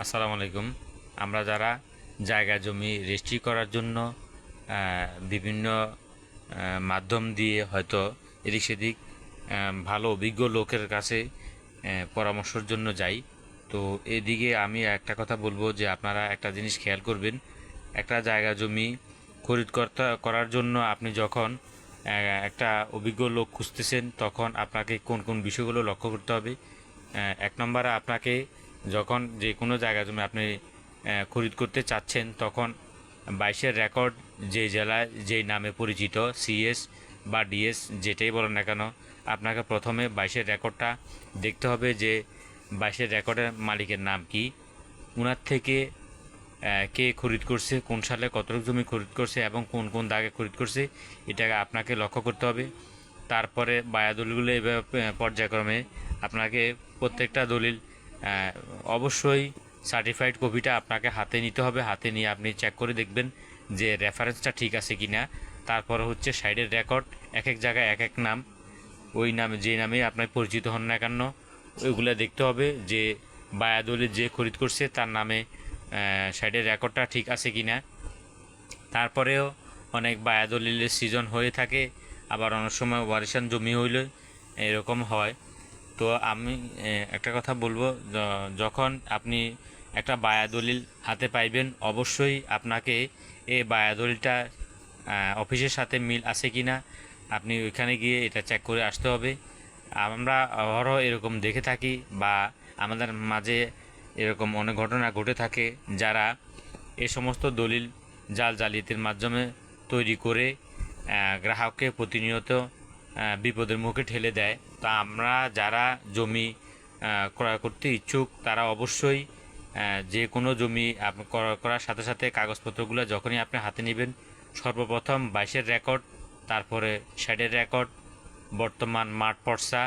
আসসালামু আলাইকুম। আমরা যারা জায়গা জমি রেজিস্ট্রি করার জন্য বিভিন্ন মাধ্যম দিয়ে হয়তো এদিক সেদিক ভালো অভিজ্ঞ লোকের কাছে পরামর্শের জন্য যাই, তো এদিকে আমি একটা কথা বলব যে আপনারা একটা জিনিস খেয়াল করবেন, একটা জায়গা জমি খরিদ করতে, করার জন্য আপনি যখন একটা অভিজ্ঞ লোক খুঁজতেছেন, তখন আপনাকে কোন কোন বিষয়গুলো লক্ষ্য করতে হবে। এক নম্বরে আপনাকে যখন যে কোনো জায়গা জমি আপনি খরিদ করতে চাচ্ছেন, তখন বাইশের রেকর্ড যে জেলায় যেই নামে পরিচিত, সিএস বা ডিএস যেটাই বলেন না কেন, আপনাকে প্রথমে বাইশের রেকর্ডটা দেখতে হবে যে বাইশের রেকর্ডের মালিকের নাম কি। উনার থেকে কে খরিদ করছে, কোন সালে কতটুকু জমি খরিদ করছে এবং কোন কোন দাগে খরিদ করছে, এটাকে আপনাকে লক্ষ্য করতে হবে। তারপরে বায়া দলিলগুলো এভাবে পর্যায়ক্রমে আপনাকে প্রত্যেকটা দলিল অবশ্যই সার্টিফাইড কপিটা আপনাকে হাতে নিতে হবে। হাতে নিয়ে আপনি চেক করে দেখবেন যে রেফারেন্সটা ঠিক আছে কি না তারপরে হচ্ছে সাইডের রেকর্ড এক এক জায়গায় এক এক নাম। ওই নামে, যে নামে আপনার পরিচিত হন না কেন, ওইগুলো দেখতে হবে যে বায়াদলি যে খরিদ করছে, তার নামে সাইডের রেকর্ডটা ঠিক আছে কি না তারপরেও অনেক বায়াদলিলের সিজন হয়ে থাকে, আবার অনেক সময় ওয়ারিশান জমি হইলে এরকম হয়। তো আমি একটা কথা বলব যখন আপনি একটা বায়াদলিল হাতে পাইবেন অবশ্যই আপনাকে এই বায়াদলিলটা আহ, অফিসের সাথে মিল আছে কি না আপনি ওইখানে গিয়ে এটা চেক করে আসতে হবে। আমরা অহরহ এরকম দেখে থাকি বা আমাদের মাঝে এরকম অনেক ঘটনা ঘটে থাকে যারা এ সমস্ত দলিল জাল জালিয়াতির মাধ্যমে তৈরি করে গ্রাহককে প্রতিনিয়ত বিপদের মুখে ঠেলে দেয়। তা আমরা যারা জমি ক্রয় করতে ইচ্ছুক, তারা অবশ্যই যে কোনো জমি করার সাথে সাথে কাগজপত্রগুলো যখনই আপনি হাতে নেবেন, সর্বপ্রথম বাইশের রেকর্ড, তারপরে শেডের রেকর্ড, বর্তমান মাঠ পর্সা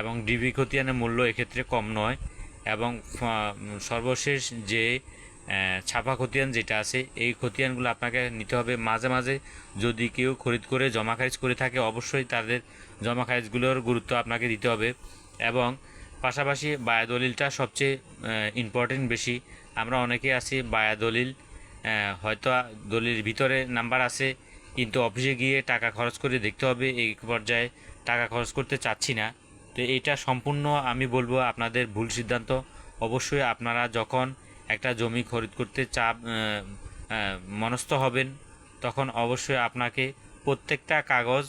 এবং ডিবি খতিয়ানের মূল্য এক্ষেত্রে কম নয় এবং সর্বশেষ যে ছাপা খতিয়ান যেটা আছে এই খতিয়ানগুলো আপনাকে নিতে হবে। মাঝে মাঝে যদি কেউ খরিদ করে জমা খারিজ করে থাকে অবশ্যই তাদের জমা খারিজগুলোর গুরুত্ব আপনাকে দিতে হবে। এবং পাশাপাশি বায়াদলিলটা সবচেয়ে ইম্পর্টেন্ট বেশি। আমরা অনেকে আছি বায়াদলিল আহ, হয়তো দলিলের ভিতরে নাম্বার আছে কিন্তু অফিসে গিয়ে টাকা খরচ করে দেখতে হবে। এই পর্যায়ে টাকা খরচ করতে চাচ্ছি না। তো এইটা সম্পূর্ণ আমি বলব আপনাদের ভুল সিদ্ধান্ত। অবশ্যই আপনারা যখন একটা জমি খরিদ করতে চাপ মনস্থ হবেন, তখন অবশ্যই আপনাকে প্রত্যেকটা কাগজ,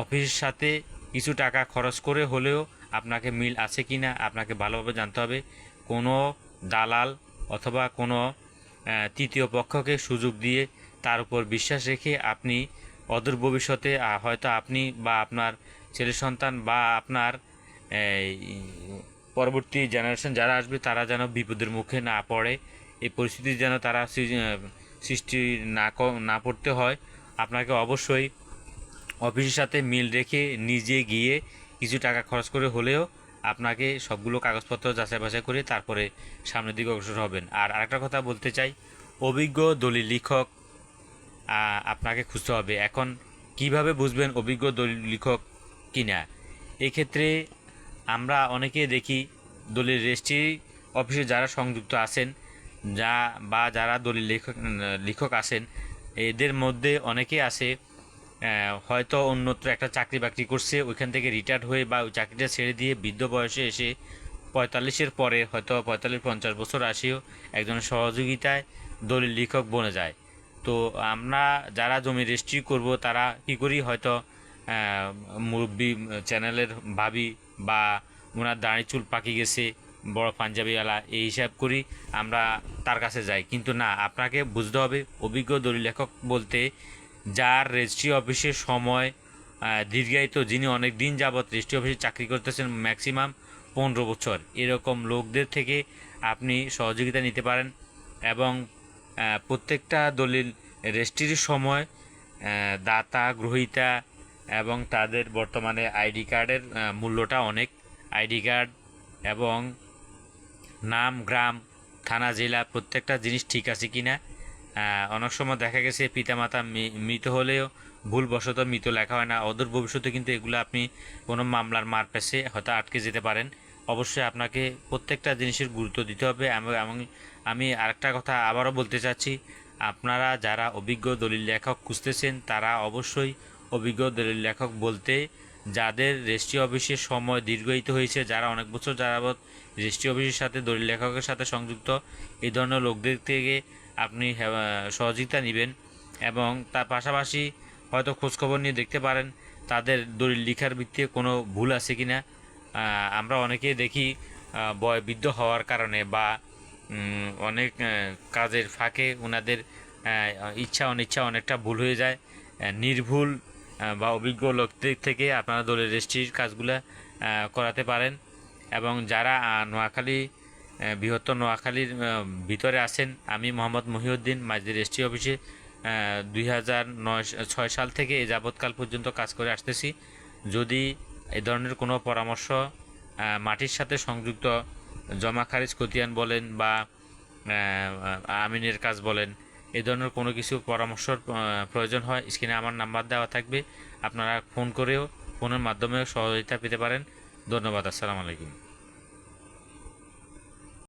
অফিসের সাথে কিছু টাকা খরচ করে হলেও আপনাকে মিল আছে কি না আপনাকে ভালোভাবে জানতে হবে। কোনো দালাল অথবা কোনো তৃতীয় পক্ষকে সুযোগ দিয়ে তার উপর বিশ্বাস রেখে আপনি অদূর ভবিষ্যতে হয়তো আপনি বা আপনার ছেলে সন্তান বা আপনার পরবর্তী জেনারেশন যারা আসবে, তারা যেন বিপদের মুখে না পড়ে। এই পরিস্থিতি যেন তারা সৃষ্টি না না পড়তে হয়। আপনাকে অবশ্যই অফিসের সাথে মিল রেখে নিজে গিয়ে কিছু টাকা খরচ করে হলেও আপনাকে সবগুলো কাগজপত্র যাচাই বাছাই করে তারপরে সামনের দিকে অগ্রসর হবেন। আর আরেকটা কথা বলতে চাই, অভিজ্ঞ দলিল লিখক আপনাকে খুঁজতে হবে। এখন কীভাবে বুঝবেন অভিজ্ঞ দলিল লিখক কিনা? এক্ষেত্রে আমরা অনেকে দেখি দলিল রেজিস্ট্রি অফিসে যারা সংযুক্ত আছেন, যা বা যারা দলিল লেখক লেখক আছেন, এদের মধ্যে অনেকে আছে হয়তো অন্যত্র একটা চাকরি বাকরি করছে, ওইখান থেকে রিটায়ার্ড হয়ে বা ওই চাকরিটা ছেড়ে দিয়ে বৃদ্ধ বয়সে এসে পঁয়তাল্লিশের পরে হয়তো পঁয়তাল্লিশ, পঞ্চাশ বছর আসেও একজনের সহযোগিতায় দলিল লেখক বনে যায়। তো আমরা যারা জমি রেজিস্ট্রি করব, তারা কী করি, হয়তো মুরব্বী চ্যানেলের ভাবি বা ওনার দাঁড়ি চুল পাকি গেছে, বড় পাঞ্জাবিওয়ালা, এই হিসাব করি আমরা তার কাছে যাই। কিন্তু না, আপনাকে বুঝতে হবে, অভিজ্ঞ দলিল লেখক বলতে যার রেজিস্ট্রি অফিসের সময় দীর্ঘায়িত, যিনি অনেক দিন যাবৎ রেজিস্ট্রি অফিসে চাকরি করতেছেন, ম্যাক্সিমাম পনেরো বছর। এরকম লোকদের থেকে আপনি সহযোগিতা নিতে পারেন এবং প্রত্যেকটা দলিল রেজিস্ট্রির সময় দাতা, গ্রহীতা এবং তাদের বর্তমানে আইডি কার্ডের মূল্যটা অনেক। আইডি কার্ড এবং নাম, গ্রাম, থানা, জেলা, প্রত্যেকটা জিনিস ঠিক আছে কি না অনেক সময় দেখা গেছে পিতামাতা মৃত হলেও ভুলবশত মৃত লেখা হয় না। অদূর ভবিষ্যতে কিন্তু এগুলো আপনি কোনো মামলার মার পেছে হয়তো আটকে যেতে পারেন। অবশ্যই আপনাকে প্রত্যেকটা জিনিসের গুরুত্ব দিতে হবে এবং আমি আরেকটা কথা আবারও বলতে চাচ্ছি, আপনারা যারা অভিজ্ঞ দলিল লেখক খুঁজতেছেন, তারা অবশ্যই অভিজ্ঞ দলিল লেখক বলতে, যাদের রেজিস্ট্রি অফিসের সময় দীর্ঘায়িত হয়েছে, যারা অনেক বছর যাবৎ রেজিস্ট্রি অফিসের সাথে, দলিল লেখকের সাথে সংযুক্ত, এই ধরনের লোকদের থেকে আপনি সহযোগিতা নেবেন এবং তার পাশাপাশি হয়তো খোঁজখবর নিয়ে দেখতে পারেন, তাদের দলিল লিখার ভিত্তিতে কোনো ভুল আছে কি না আমরা অনেকেই দেখি বয়বৃদ্ধ হওয়ার কারণে বা অনেক কাজের ফাঁকে ওনাদের ইচ্ছা অনিচ্ছা অনেকটা ভুল হয়ে যায় নির্ভুল বা অভিজ্ঞ লোকদের থেকে আপনারা দলের রেজিস্ট্রির কাজগুলো করাতে পারেন। এবং যারা নোয়াখালী বৃহত্তর নোয়াখালীর ভিতরে আছেন, আমি মোহাম্মদ মহিউদ্দিন মাঝদি রেজিস্ট্রি অফিসে দুই হাজার ছয় সাল থেকে এই যাবৎকাল পর্যন্ত কাজ করে আসতেছি। যদি এ ধরনের কোনো পরামর্শ মাটির সাথে সংযুক্ত জমা খারিজ খতিয়ান বলেন বা আমিনের কাজ বলেন এই ধরনের কোনো কিছু পরামর্শর প্রয়োজন হয়, স্ক্রিনে আমার নাম্বার দেওয়া থাকবে। আপনারা ফোন করেও, ফোনের মাধ্যমেও সহযোগিতা পেতে পারেন। ধন্যবাদ, আসসালামু আলাইকুম।